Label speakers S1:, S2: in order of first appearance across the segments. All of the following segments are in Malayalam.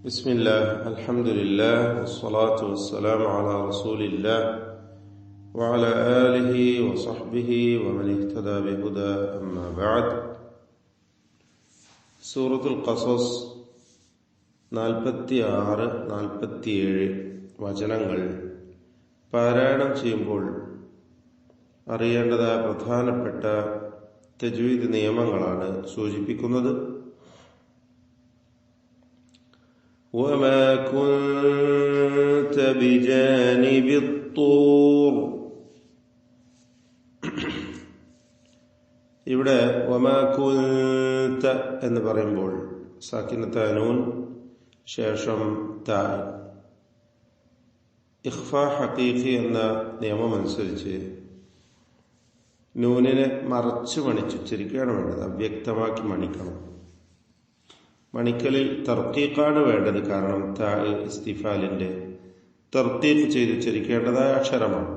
S1: بسم الله الحمد لله والصلاة والسلام على رسول الله وعلى آله وصحبه ومن اهتدى بهدى أما بعد സൂറത്തുൽ ഖസസ് നാൽപ്പത്തി ആറ് നാൽപ്പത്തിയേഴ് വചനങ്ങൾ പാരായണം ചെയ്യുമ്പോൾ അറിയേണ്ടതായ പ്രധാനപ്പെട്ട തജ്വീദ് നിയമങ്ങളാണ് സൂചിപ്പിക്കുന്നത് وما كنت بجانب الطور ഇവിടെ വമാ കുന്ത എന്ന് പറയുമ്പോൾ സാക്കിനത്താനൂൻ ശേഷം താ ഇഖ്ഫ ഹക്കീഖി എന്ന നിയമമനുസരിച്ച് നൂനിനെ മറച്ചു മണിച്ചു ഉച്ചരിക്കുകയാണ് വേണ്ടത് അവ്യക്തമാക്കി മണിക്കണം മണിക്കലിൽ തർക്കീഖാണ് വേണ്ടത് കാരണം താ ഇസ്തിഫാലിന്റെ തർത്തീഖ് ചെയ്ത് ഉച്ചരിക്കേണ്ടതായ അക്ഷരമാണ്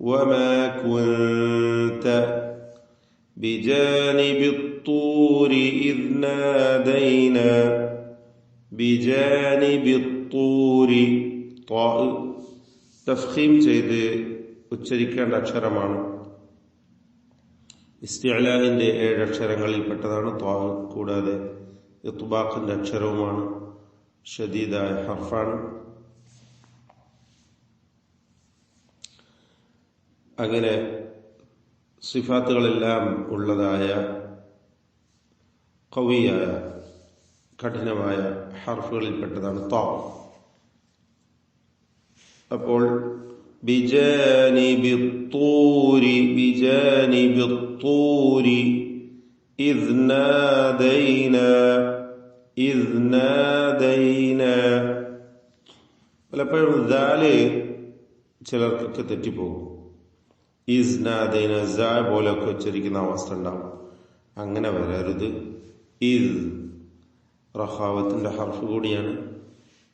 S1: وما كنت بجانب الطور إذ نادينا بجانب الطور طاء തഫ്ഖീം ചെയ്ത് ഉച്ചരിക്കേണ്ട അക്ഷരമാണ് ഇസ്തിഅലാഹിന്റെ ഏഴ് അക്ഷരങ്ങളിൽപ്പെട്ടതാണ് ത്വാ കൂടാതെ ഇത്തുബാഖിന്റെ അക്ഷരവുമാണ്. ഷദീദായ ഹർഫാണ്. അങ്ങനെ സിഫാത്തുകളെല്ലാം ഉള്ളതായ കവിയായ കഠിനമായ ഹർഫുകളിൽപ്പെട്ടതാണ് തോ. അപ്പോൾ ബിജനി ബിത്തൂരി ബിജനി തൂരി إذ نادينا إذ نادينا പലപ്പോഴും ദാല് ചിലർക്കൊക്കെ തെറ്റിപ്പോകും ഈസ് നാദൈന ജാ പോലെയൊക്കെ ഉച്ചരിക്കുന്ന അവസ്ഥ ഉണ്ടാവും അങ്ങനെ വരരുത് ഈദ് റഹാവത്തിന്റെ ഹർഫ് കൂടിയാണ്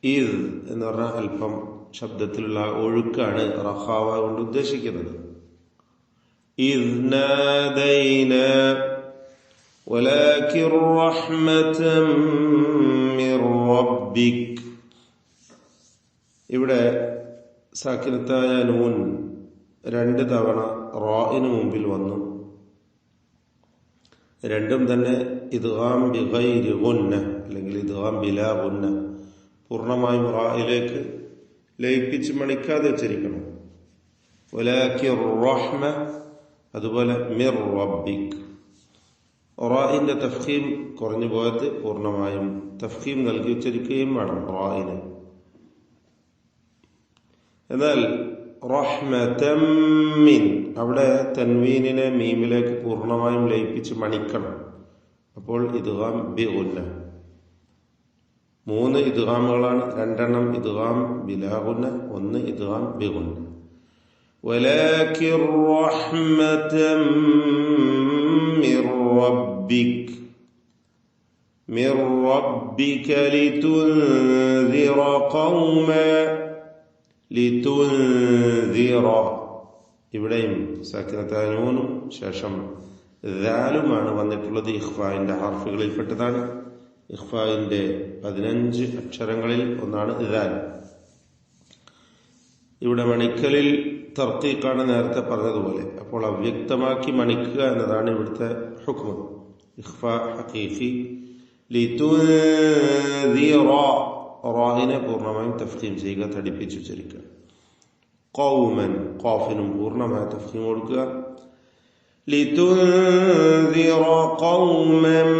S1: ഈദ് എന്ന് പറഞ്ഞാൽ അല്പം ശബ്ദത്തിലുള്ള ഒഴുക്കാണ് റഹാവ കൊണ്ട് ഉദ്ദേശിക്കുന്നത് إذ نادينا ولكن رحمة من ربك ഇവിടെ സാക്കിനത്തായ നൂൻ രണ്ട് തവണ റായിന് മുമ്പിൽ വന്നു രണ്ടും തന്നെ ഇദ്ഗാം ബിഗൈരി ഗുന്ന അല്ലെങ്കിൽ ഇദ്ഗാം ബിലാ ഗുന്ന പൂർണ്ണമായും റായിലേക്ക് ലയിപ്പിച്ച് മണിക്കാതെ വെച്ചിരിക്കണം ഒലാക്കി റഹ്മ അതുപോലെ മിർ റബ്ബിക് റായിന്റെ തഫ്ഖീം കുറഞ്ഞു പോയത് പൂർണ്ണമായും തഫ്ഖീം നൽകി ഉച്ചരിക്കുകയും വേണം റായിന് എന്നാൽ റഹ്മതമ്മിൻ അവിടെ തൻവീനിനെ മീമിലേക്ക് പൂർണ്ണമായും ലയിപ്പിച്ച് മണിക്കണം അപ്പോൾ ഇദ്ഗാം ബി ഉന്ന മൂന്ന് ഇദ്ഗാമുകളാണ് രണ്ടെണ്ണം ഇദ്ഗാം ബിലാഗുന്ന ഒന്ന് ഇദ്ഗാം ബി ഉന്ന ولكن رحمة من ربك من ربك لتنذر قوما لتنذر ഇവിടെയും സക്കിനത്താനൂനും ശേഷം ദാലുമാണ് വന്നിട്ടുള്ളത് ഇഖ്ഫായിന്റെ ഹർഫുകളിൽപ്പെട്ടതാണ് ഇഖ്ഫായിന്റെ പതിനഞ്ച് അക്ഷരങ്ങളിൽ ഒന്നാണ് ദാൽ ഇവിടെ മണിക്കലിൽ തർക്കീക്കാണ് നേരത്തെ പറഞ്ഞതുപോലെ അപ്പോൾ അവ്യക്തമാക്കി മണിക്കുക എന്നതാണ് ഇവിടുത്തെ ഹുക്മ ഇഖ്ഫ ഹഖീഖി റാഹിനെ പൂർണ്ണമായും തഫ്ഹീം ചെയ്യുക തടിപ്പിച്ചു ചരിക്കുക കൗമൻ കോഫിനും പൂർണ്ണമായ തഫ്ഹീം കൊടുക്കുക ലിതുന്ദിറ കൗമൻ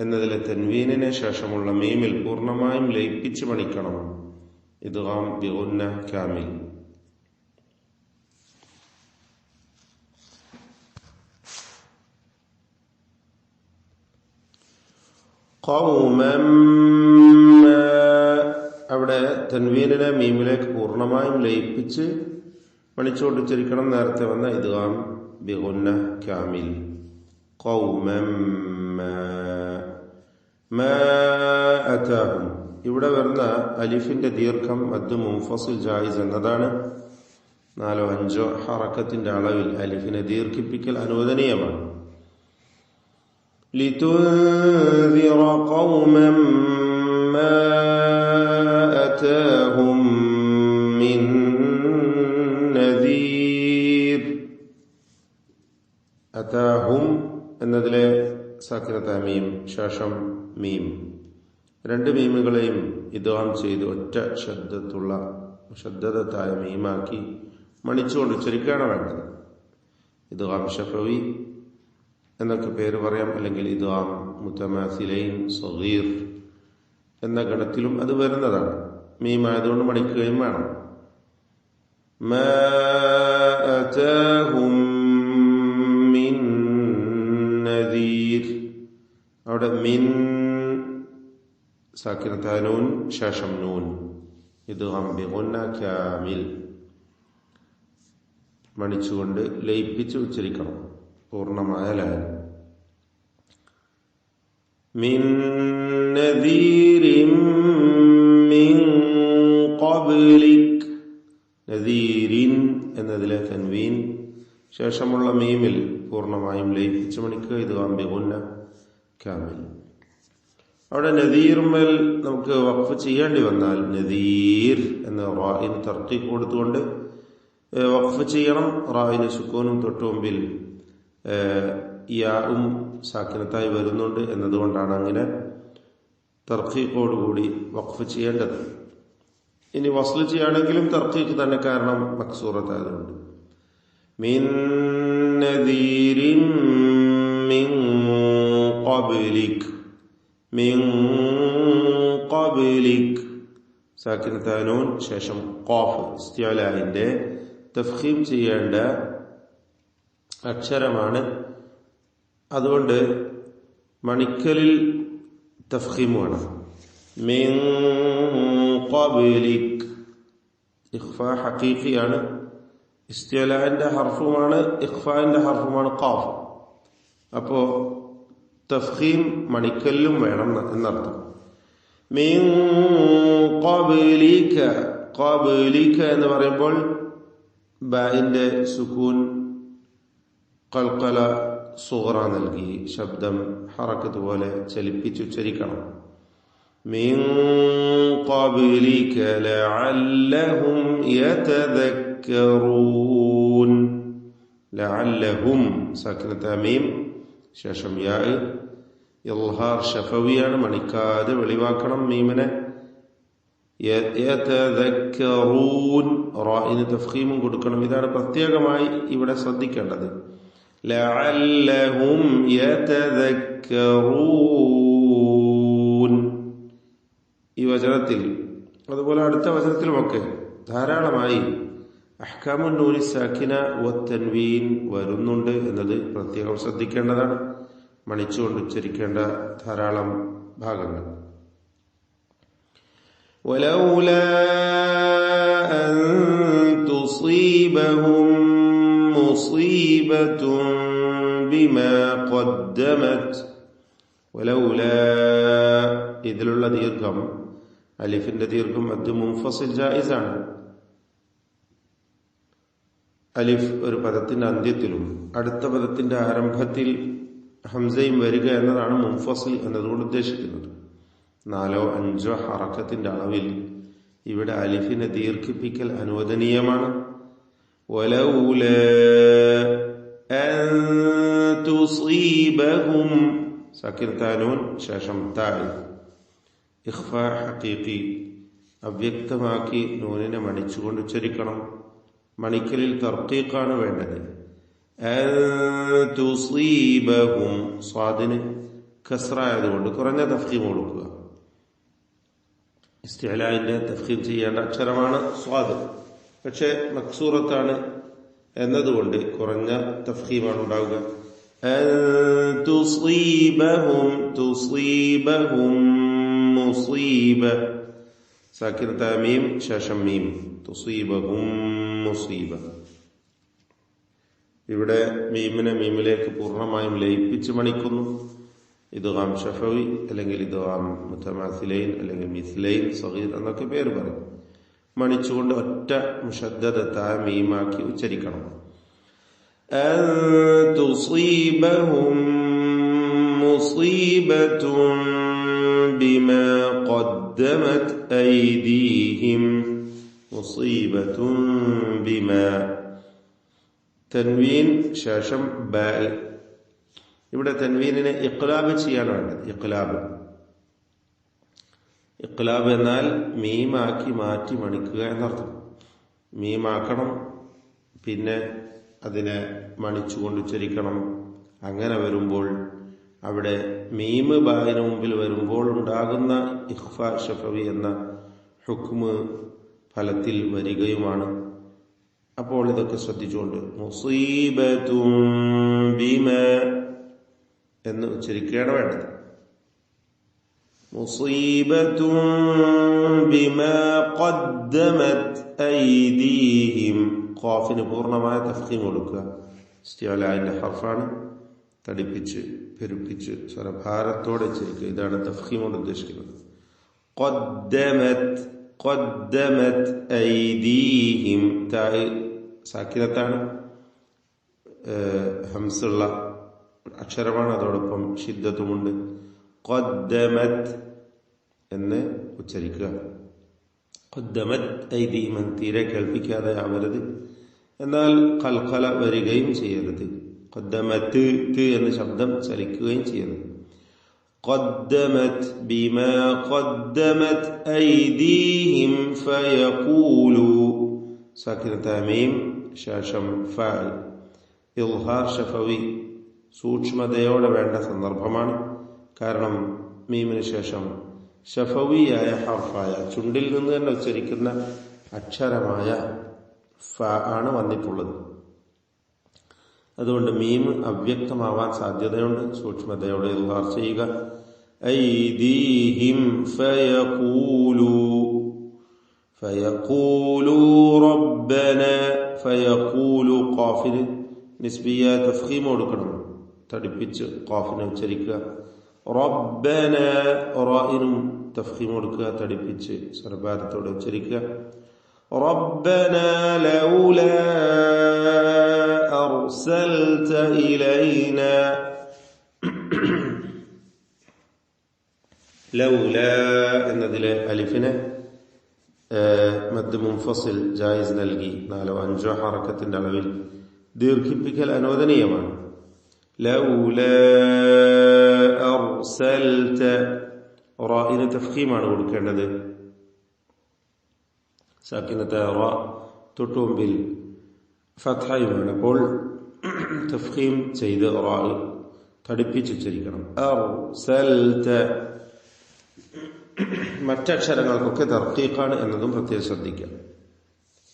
S1: എന്നതിലെ തെൻവീനിന് ശേഷമുള്ള മീമിൽ പൂർണമായും ലയിപ്പിച്ച് പണിക്കണം. ഇദ്ഗാം ബിഗുന്ന കാമിൽ. അവിടെ തെൻവീനിനെ മീമിലേക്ക് പൂർണമായും ലയിപ്പിച്ച് പണിച്ചുകൊണ്ടിച്ചിരിക്കണം നേരത്തെ വന്ന ഇദ്ഗാം ബിഗുന്ന കാമിൽ. ഇവിടെ വരുന്ന അലിഫിന്റെ ദീർഘം മദ് മുംഫസിൽ ജായിസ് എന്നതാണ് നാലോ അഞ്ചോ ഹറക്കത്തിന്റെ അളവിൽ അലിഫിനെ ദീർഘിപ്പിക്കൽ അനുവദനീയമാണ് لتنذر قوما ما أتاهم من نذير أتاهم എന്നതിലെ സാക്കിരത്ത മീം ശേഷം മീം. രണ്ട് മീമുകളെയും ഇതോം ചെയ്ത് ഒറ്റ ശബ്ദത്തുള്ള ശബ്ദത്തായ മീമാക്കി മണിച്ചുകൊണ്ട് ഉച്ചരിക്കുകയാണ് വേണ്ടത്. ഇദ്വാം ഷഫവി എന്നൊക്കെ പേര് പറയാം. അല്ലെങ്കിൽ ഇദ്വാം മുത്തമാസിലൈൻ സഹീർ എന്ന ഗണത്തിലും അത് വരുന്നതാണ്. മീമായതുകൊണ്ട് മണിക്കുകയും വേണം. അവിടെ മിൻ സാക്കിനത്താനൂൻ ശേഷം നൂൻ ഇത് ഹംബിഗുന്ന ക്യാമിൽ മണിച്ചുകൊണ്ട് ലയിപ്പിച്ച് ഉച്ചരിക്കണം. പൂർണമായ ലയനം മിൻ നദീരിൻ മിൻ ഖബ്ലിക്. നദീരിൻ എന്നതിലെ തൻവീൻ. ശേഷമുള്ള മീമിൽ പൂർണമായും ലയിപ്പിച്ച് മണിക്കുക ഇത് അമ്പികുന്ന കാമിൽ അവിടെ നദീർമേൽ നമുക്ക് വഖഫ് ചെയ്യേണ്ടി വന്നാൽ നദീർ എന്ന റായിന് തർക്കി കൊടുത്തുകൊണ്ട് വഖഫ് ചെയ്യണം. റായിന് സുക്കോനും തൊട്ടു മുമ്പിൽ യാവും സാക്കിനത്തായി വരുന്നുണ്ട് എന്നതുകൊണ്ടാണ് അങ്ങനെ തർക്കീക്കോടുകൂടി വഖഫ് ചെയ്യേണ്ടത്. ഇനി വസ്ൽ ചെയ്യുകയാണെങ്കിലും തർക്കിക്ക് തന്നെ കാരണം മക്സൂറത്തായതുകൊണ്ട്. മിൻ നദീരിൻ മിൻ മിൻ ഖബലിക്. സാക്കിൻ താനൂൻ ശേഷം ഖാഫ് ഇസ്തിലാലിന്റെ തഫ്ഹീം ചെയ്യേണ്ട അക്ഷരമാണ്. അതുകൊണ്ട് മണിക്കലിൽ തഫ്ഹീം വേണം. മിൻ ഖബലിക്. ഇഖ്ഫ ഹഖീഖിയാണ്. ഇസ്തിലാലിന്റെ ഹർഫുമാണ് ഇഖ്ഫാന്റെ ഹർഫുമാണ് ഖാഫ്. അപ്പോൾ തഫ്ഹീം മണിക്കല്ലും വേണം എന്നർത്ഥം മീൻ ഖബ്ലിക ഖബ്ലിക എന്ന് പറയുമ്പോൾ ബായിന്റെ സുക്കൂൻ കൽക്കല സുഹറ നൽകി ശബ്ദം ഹറക്കത്ത് പോലെ ചലിപ്പിച്ചുച്ചരിക്കണം من قبلك لعلهم يتذكرون لعلهم ساكنة ميم ശേഷം യാ ഇൽഹാർ ഷഫവിയാണ് മണിക്കാതെ വെളിവാക്കണം മീമനെ. യതദക്കറൂൻ തഫീമും കൊടുക്കണം. ഇതാണ് പ്രത്യേകമായി ഇവിടെ ശ്രദ്ധിക്കേണ്ടത്. ലഅല്ലഹും ഈ വചനത്തിൽ അതുപോലെ അടുത്ത വചനത്തിലും ഒക്കെ ധാരാളമായി അഹ്കാമുൻ നൂനി സാക്കിന തൻവീൻ വരുന്നുണ്ട് എന്നത് പ്രത്യേകം ശ്രദ്ധിക്കേണ്ടതാണ്. മണിച്ചുകൊണ്ട് ഉച്ചരിക്കേണ്ട ധാരാളം ഭാഗങ്ങൾ ولولا أن تصيبهم مصيبة بما قدمت ولولا ഇതിലുള്ള ദീർഘം അലിഫിന്റെ ദീർഘം അത് മുൻഫസിൽ ജായിസാണ് അലിഫ് ഒരു പദത്തിന്റെ അന്ത്യത്തിലും അടുത്ത പദത്തിന്റെ ആരംഭത്തിൽ ഹംസയും വരിക എന്നതാണ് മുൻഫസിൽ എന്നതുകൊണ്ട് ഉദ്ദേശിക്കുന്നത്. നാലോ അഞ്ചോ ഹറക്കത്തിന്റെ അളവിൽ ഇവിടെ അലിഫിനെ ദീർഘിപ്പിക്കൽ അനുവദനീയമാണ്. ശേഷം ഹക്കീഖി അവ്യക്തമാക്കി നൂനിനെ മണിച്ചുകൊണ്ട് ഉച്ചരിക്കണം. മണിക്കലിൽ തർക്കീക്കാണ് വേണ്ടത്. തുസീബഹും സ്വാദിന് കസ്രായതുകൊണ്ട് കുറഞ്ഞ തഫ്ഹീം കൊടുക്കുക ഇസ്തിഹലാന്റെ തഫ്ഹീം ചെയ്യേണ്ട അക്ഷരമാണ് സ്വാദ് പക്ഷെ മക്സൂറത്താണ് എന്നതുകൊണ്ട് കുറഞ്ഞ തഫ്ഹീമാണ് ഉണ്ടാവുക തുസീബഹും തുസീബഹും മുസീബ സാക്കിർ താമീം ശേഷം മീം തുസീബഹും മുസീബ ഇവിടെ മീമിനെ മീമിലേക്ക് പൂർണ്ണമായും ലയിപ്പിച്ച് മണിക്കുന്നു ഇദ്ഗാം ഷഫവി അല്ലെങ്കിൽ ഇദ്ഗാം മുത്തമാസിലൈൻ അല്ലെങ്കിൽ മിസ്ലൈൻ സഗീർ എന്നൊക്കെ പേര് പറയും മണിച്ചുകൊണ്ട് ഒറ്റ മുഷദ്ദത്തായ മീമാക്കി ഉച്ചരിക്കണം أن تصيبهم مصيبة بما قدمت أيديهم مصيبة بما തൻവീൻ ശേഷം ബാ ഇവിടെ തൻവീനിനെ ഇഖ്ലാബ് ചെയ്യാനാണ്. ഇഖ്ലാബ്. ഇഖ്ലാബ് എന്നാൽ മീമാക്കി മാറ്റി മണിക്കുക എന്നർത്ഥം. മീമാക്കണം പിന്നെ അതിനെ മണിച്ചുകൊണ്ട് ഉച്ചരിക്കണം. അങ്ങനെ വരുമ്പോൾ അവിടെ മീമ് ബായിന് മുമ്പിൽ വരുമ്പോൾ ഉണ്ടാകുന്ന ഇഖ്ഫ ഷഫവി എന്ന ഹുക്മ് ഫലത്തിൽ വരികയുമാണ്. അപ്പോൾ ഇതൊക്കെ ശ്രദ്ധിച്ചുകൊണ്ട് മുസീബത്തും ബിമ എന്ന് ഉച്ചരിക്കുകയാണ് വേണ്ടത്. മുസീബത്തും ബിമ ഖദ്ദമത് ഐദീഹിം ഖാഫിന് പൂർണമായ തഫ്ഖീം കൊടുക്കുക. ഇസ്തിഅലാന്റെ ഹർഫാണ്. തടിപ്പിച്ച് പെരുപ്പിച്ച് സ്വരഭാരത്തോടെ ഉച്ചരിക്കുക. ഇതാണ് തഫ്ഖീം കൊണ്ട് ഉദ്ദേശിക്കുന്നത്. ഖദ്ദമത് ഖദ്ദമത് ഐദീഹിം തായ് സാക്കിനത്താണ് ഹംസുള്ള അക്ഷരമാണ് അതോടൊപ്പം ഷിദ്ധത്തുമുണ്ട് ഖദ്ദമത് എന്ന് ഉച്ചരിക്കുക ഖദ്ദമത് ഐദീമൻ തീരെ കേൾപ്പിക്കാതെ ആവരുത് എന്നാൽ കൽക്കല വരികയും ചെയ്യരുത് ഖദ്ദമത്ത് എന്ന് ശബ്ദം ചലിക്കുകയും ചെയ്യരുത് قدمت بما قدمت أيديهم فيقولوا ساكنة ميم ശേഷം ഫാൽ. ഇൽഹാർ ഷഫവി സൂക്ഷ്മതയോടെ വേണ്ട സന്ദർഭമാണ്. കാരണം മീമിന് ശേഷം ഷഫവിയായ ഹർഫായ ചുണ്ടിൽ നിന്ന് തന്നെ ഉച്ചരിക്കുന്ന അക്ഷരമായ ഫ ആണ് വന്നിട്ടുള്ളത്. അതുകൊണ്ട് മീം അവ്യക്തമാവാൻ സാധ്യതയുണ്ട്. സൂക്ഷ്മതയോടെ ഇൽഹാർ ചെയ്യുക. ഐദീഹിം ഫയഖൂലു. ഫയഖൂലു റബ്ബന. ഫയഖൂലു ഖാഫിന് നിസ്ബിയ തഫ്ഖീം കൊടുക്കണം തടിപ്പിച്ച് ഖാഫിനെ ഉച്ചരിക്കുക റബ്ബന റായിനും തഫ്ഖീം കൊടുക്കുക തടിപ്പിച്ച് സർബാരത്തോടെ ഉച്ചരിക്കുക ربنا لولا أرسلت إلينا لولا എന്നതിലെ അലിഫിനെ മദ് മുൻഫസിൽ ജായിസ് നൽകി നാലോ അഞ്ചോ ഹറക്കത്തിന്റെ അളവിൽ ദീർഘിപ്പിക്കൽ അനുവദനീയമാണ് ലൗല അർസൽത റായിന് തഫ്ഖീമാണ് കൊടുക്കേണ്ടത് സാക്കിനത്തെ റ തൊട്ടുമുമ്പിൽ ഫത്ഹയുമാണ് അപ്പോൾ തഫ്ഖീം ചെയ്ത് റാ തടിപ്പിച്ചുച്ചരിക്കണം മറ്റക്ഷരങ്ങൾക്കൊക്കെ തർക്കീഖാണ് എന്നതും പ്രത്യേകം ശ്രദ്ധിക്കാം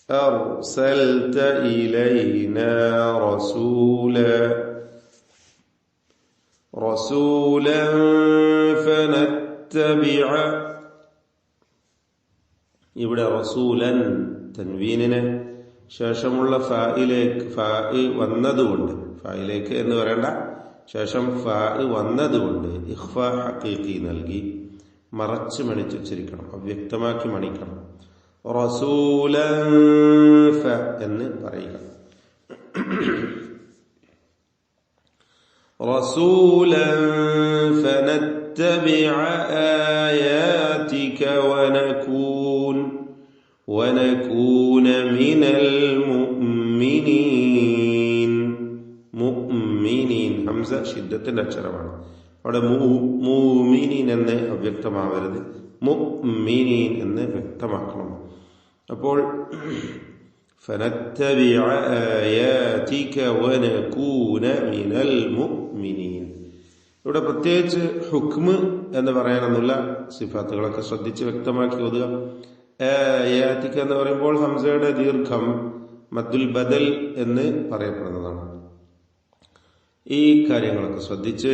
S1: أرسلت إلينا رسولا رسولا فنتبع ഇവിടെ റസൂലൻ തൻവീനിന് ശേഷമുള്ള ഫായിലേക്ക് ഫാ വന്നതുകൊണ്ട് ഫായിലേക്ക് എന്ന് പറയണ്ട ശേഷം ഫാ വന്നതുകൊണ്ട് ഇഖ്ഫ ഹക്കീഖി നൽകി മറച്ച് മണിച്ചുച്ചരിക്കണം അവ്യക്തമാക്കി മണിക്കണം റസൂലൻ ഫ എന്ന് പറയുക رسولا فنتبع آياتك ونكون ونكون من المؤمنين മുഅ്മിനീൻ ഹംസ ഷിദ്ദത്തിന്റെ അക്ഷരമാണ് അവിടെ മൂമിനീൻ എന്ന് അവ്യക്തമാവരുത് മുഅ്മിനീൻ എന്ന് വ്യക്തമാക്കണം അപ്പോൾ فنتبع آياتك ونكون من المؤمنين ഇവിടെ പ്രത്യേകിച്ച് ഹുക്മ് എന്ന് പറയാനൊന്നുമില്ല സിഫാത്തുകളൊക്കെ ശ്രദ്ധിച്ച് വ്യക്തമാക്കി ഓതുക ആയാത്തിക്ക് എന്ന് പറയുമ്പോൾ ഹംസയുടെ ദീർഘം മദ്ദുൽ ബദൽ എന്ന് പറയപ്പെടുന്നതാണ് ഈ കാര്യങ്ങളൊക്കെ ശ്രദ്ധിച്ച്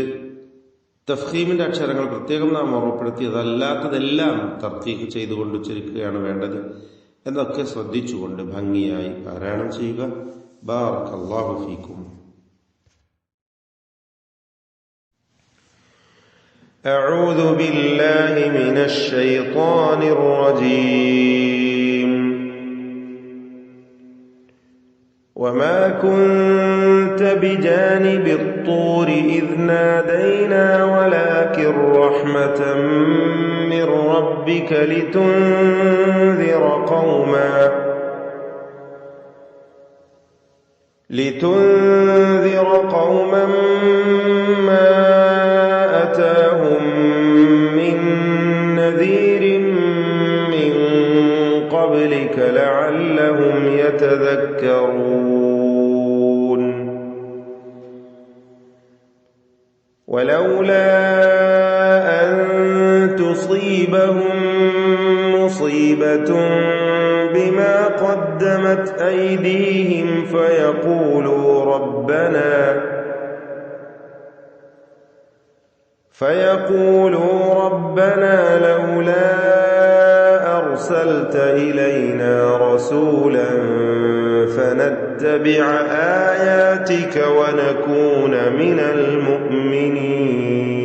S1: തഫ്ഹീമിന്റെ അക്ഷരങ്ങൾ പ്രത്യേകം നാം ഓർമ്മപ്പെടുത്തിയതല്ലാത്തതെല്ലാം തർക്കീക്ക് ചെയ്തുകൊണ്ട് ഉച്ചരിക്കുകയാണ് വേണ്ടത്. എന്നൊക്കെ ശ്രദ്ധിച്ചുകൊണ്ട് ഭംഗിയായി പാരായണം ചെയ്യുക. ബാർക്ക് ഫീക്കും. أعوذ بالله من الشيطان الرجيم وما كنت بجانب الطور إذ نادينا ولكن رحمة من ربك لتنذر قوما لتنذر قوما ما أتاهم من نذير من قبلك لعلهم يتذكرون بما قدمت أيديهم فيقولوا ربنا فيقولوا ربنا لولا أرسلت إلينا رسولا فنتبع آياتك ونكون من المؤمنين.